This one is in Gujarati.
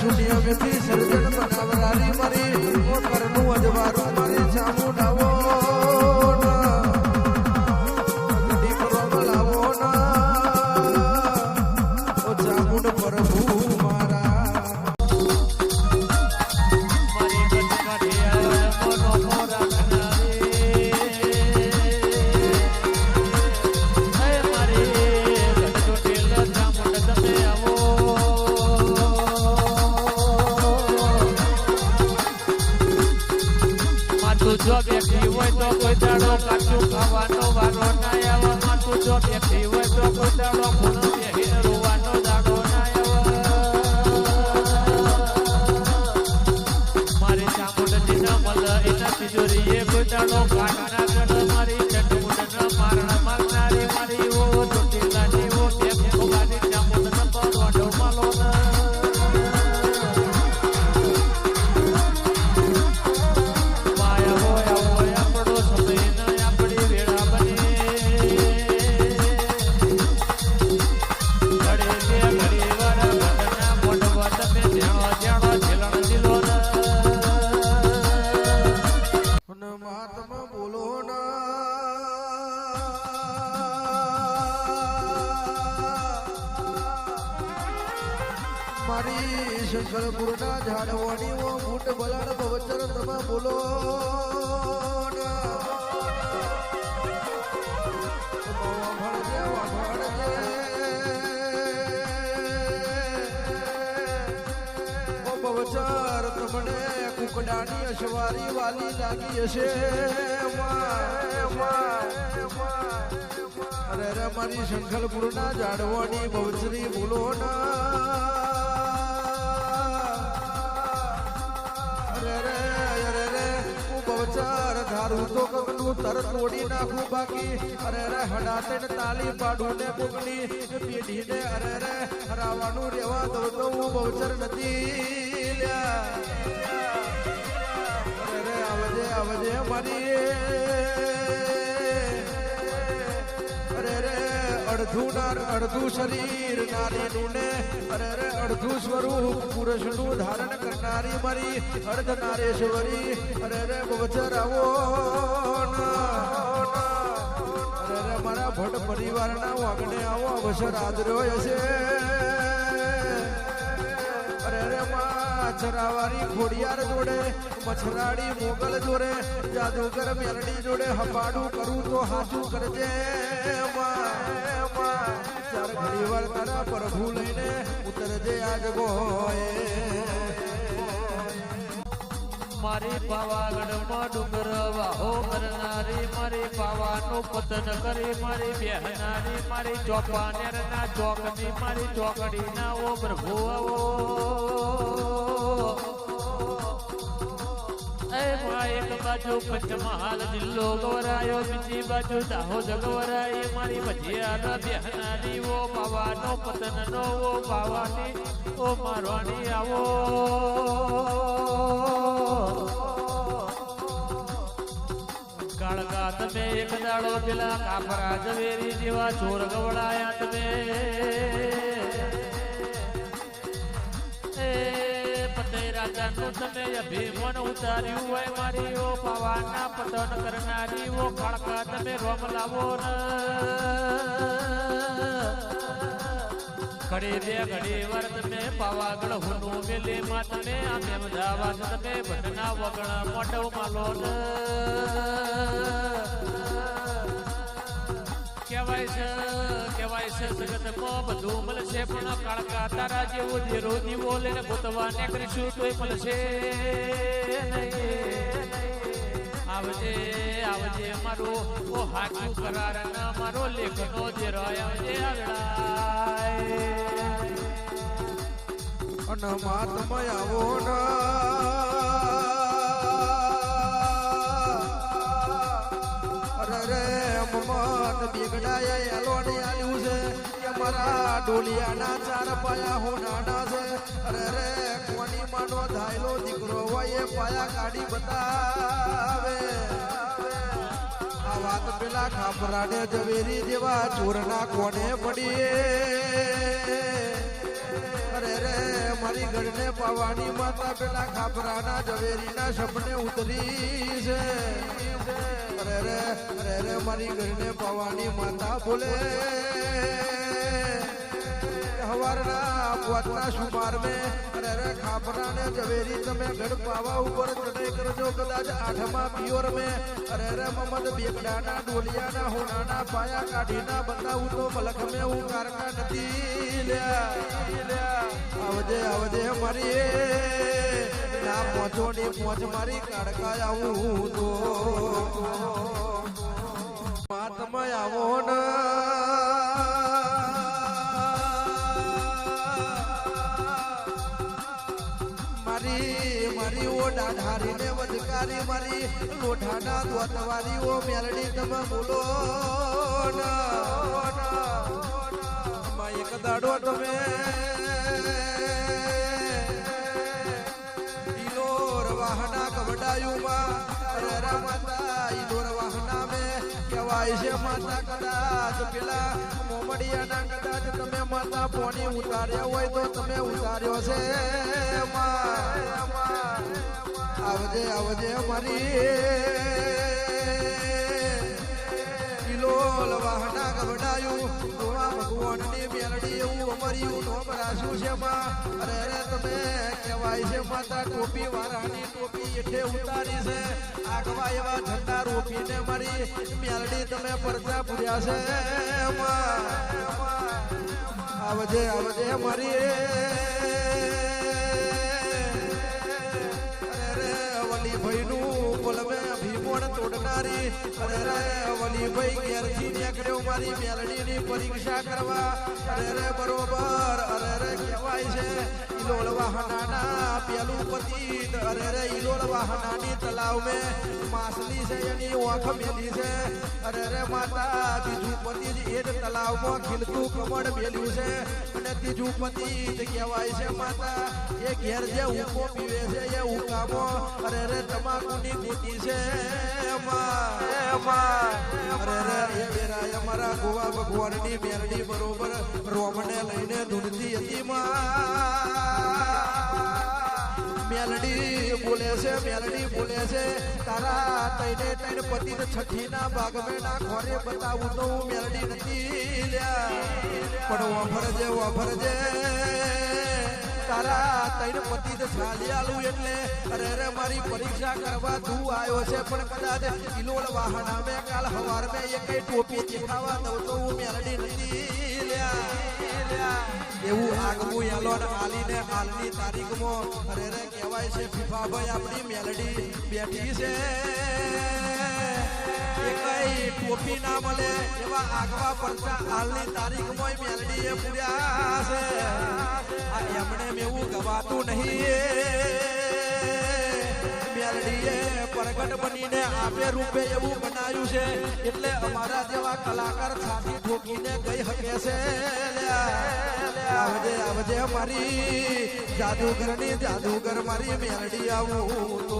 સુનિયા બેટી સર્જન બનાવનારી તું જો બેઠી હોય તો કોઈ દાડો કાચું ખાવાનો વારો ના આવે માં તું જો બેઠી હોય તો કોઈ દાડો ખૂણો બેહીને રોવાનો મારી ચામુંડની ન મલ મારી ચટમુંડ ન મારણ મારી ઓ ચોટીલાની મારી શંકરપુરના ઝાડવાની ઓ બલાડ બવચર તમે બોલો બવચર તમને કુકડાની અશવારી વાલી લાગી હશે. અરે મારી શંખલપુરના ઝાડવાની બવચરી બોલો ના. ધારું તો કગનું તર તોડી નાખું બાકી. અરે રે હડાતે ને તાલી પાડું ને કોકની પેઢીને અરે રે હરાવાનું રેવા દઉં તો હું બવચર નથી. અરે રે આવજે આવજે મારી. અરે રે અડધું નાર, અડધું શરીર નારીનું ને અરે રે અડધું સ્વરૂપ પુરુષનું ધારણ કરનારી મારી અર્ધ નારેશ્વરી. અરે રે બવચર આવો. પરિવારના વાગણે આવો અવસર આદર્યો હશે અરે રે માં ખોડિયાર જોડે, મછરાડી મોગલ જોડે, જાદુગર મેલડી જોડે હપાડું કરું તો હાચું કરજે. ચાર ઘડી વાર તારા પ્રભુ લઈને ઉતરજે આજ ગોએ મારી પાવાગઢમાં ડુંગર વાહો કરનારી, મારી પાવાનો પતન કરી, મારી બહેનારી, મારી ચોપાનેરના ચોકની, મારી ચોકડીના ઓ પ્રભુ એક બાજુ પંચમહાલ જિલ્લો ગવરાયો બીજી બાજુ દાહોદ ગવરાય મારી ભજીયાના બેહનારી, ઓ પાવાનો પતનનો, ઓ પાવાની, ઓ મારવાની આવો. કાળકા તમે એક દાડો પેલા કાપરા ઝવેરી જેવા ચોર ગવડાયા તમે. એ પતઈ તમે અભિમન ઉતાર્યું હોય મારી પાવાના પતન કરનારી ઓ કાળકા તમે રોમ ન. ઘડી બે ઘડી વાર તમે પાવાગઢ હુનું મેલે માં તમે આમે અમદાવાદ તમે ભટના વગણ મોટવ માલોન કહેવાય છે કહેવાય છે જગતમાં બધું મળશે, પણ કાળકા તારા જેવું ધીરો દીવો લઈને ગોતવાને કરીશું તોય મળશે. આવજે આવજે મારો ઓ હાચું કરાર ના મારો લેખનો જે આવજે આગળાય અને મહાત્મા આવો ના. અરે રે મમત બિગડાય એલોડી આલ્યું છે મારા ડોલિયાના ચાર પાયા હોનાના છે. અરે રે, કોની માનો ધાયલો દીકરો હોય એ પાયા કાઢી બતાવે. વાત પેલા ખાપરાને ઝવેરી જેવા ચોરના કોને પડીએ? અરે રે, મારી ગઢને પાવાની માતા પેલા ખાપરાના ઝવેરીના સપને ઉતરી છે અરે રે અરે રે, મારી ગઢને પાવાની માતા બોલે. પોતના સુમાર મે અરે રે ખાપરાને, ઝવેરી તમે ગઢ પાવા ઉપર ચડાઈ કરજો કદાચ આઠમા પિયોર મે અરે રે મમદ બેગડાના ડોલિયાના, હોનાના, પાયા કાઢીના, બતાવું તો મલખ મે હું કારકા નથી લ્યા આવજે આવજે મારી ના, પહોંચો ની પહોંચ મારી કાળકા આવું તો. મહાત્મા આવો ને. મારી મારી ઓ દાઢારી ને વજકારી મારી, લોઢાના દોતવારી ઓ મેલડી તમે બોલો ને. એક દાડો તમે. ઈલોર વાહના કવડાયુમાં અરે રા માતા ઈલોર કહેવાય છે માતા કદાચ પેલા મોમડિયાના કદાચ તમે માતા પોણી ઉતાર્યા હોય તો તમે ઉતાર્યો છે આવજે આવજે મારી. ભગવાનની મેલડી એવું નોમ રાખ્યું છે માં. અરે અરે, તમે કહેવાય છે માતા ટોપી વારાની ટોપી એઠે ઉતારી છે. આગવા એવા ઠંડા રોપીને મારી મેલડી તમે પરચા પૂર્યા છે આવજે આવજે મારી. ભાઈનું કોલમે ભીમોણ તોડનારી? અરે રે, વલીભાઈ ઘેરથી નીકળ્યો મારી મેલડીની પરીક્ષા કરવા. અરે રે, બરોબર. અરે રે, કહેવાય છે ઈલોળ વાહનાના પેલું પતિત. મે માસલી છે, એની ઓખ છે. અરે માતા બીજું પતિ જ એ જ તલાવમાં ખીલતું છે. અને ત્રીજું પતિ જ કહેવાય છે, માતા, એ ઘેર જે ઉકો પીવે છે, એ ઉકામો અરે રે, તમાકુની ગોટી છે. અમારા ગોવા ભગવાનની મેરડી બરોબર રોમને લઈને ધૂળતી હતી મેલડી બોલે છે મેલડી બોલે છે તારા તૈને તૈન પતિ છઠ્ઠીના ભાગ મેં ના ઘરે બતાવું તો હું મેલડી નથી લ્યા પણ વાફરજે વાફરજે તારા તૈન પતિ તો છાલિયાલું એટલે અરે રે મારી પરીક્ષા કરવા તું આવ્યો છે. પણ કદાચ કિલોલ વાહના મેં કાલ હવાર મેં એક ટોપી દેખાવા દઉં તો હું મેલડી નથી એવું આગવું એલોન આલીને હાલની તારીખમાં અરે રે કહેવાય છે, ફીફાભાઈ આપણી મેલડી બેઠી છે. ટોપી ના મળે એવા આગવા પડતા હાલની તારીખમાં મેલડી એ પૂર્યા છે. આ એમણે એવું ગવાતું નહીં મેલડીએ પ્રગટ બનીને આપે રૂપે એવું બનાવ્યું છે. એટલે અમારા જેવા કલાકાર છાતી ઠોકીને ગઈ શકે છે. આવજે આવજે મારી જાદુગરની, જાદુગર મારી મેલડી આવું તો.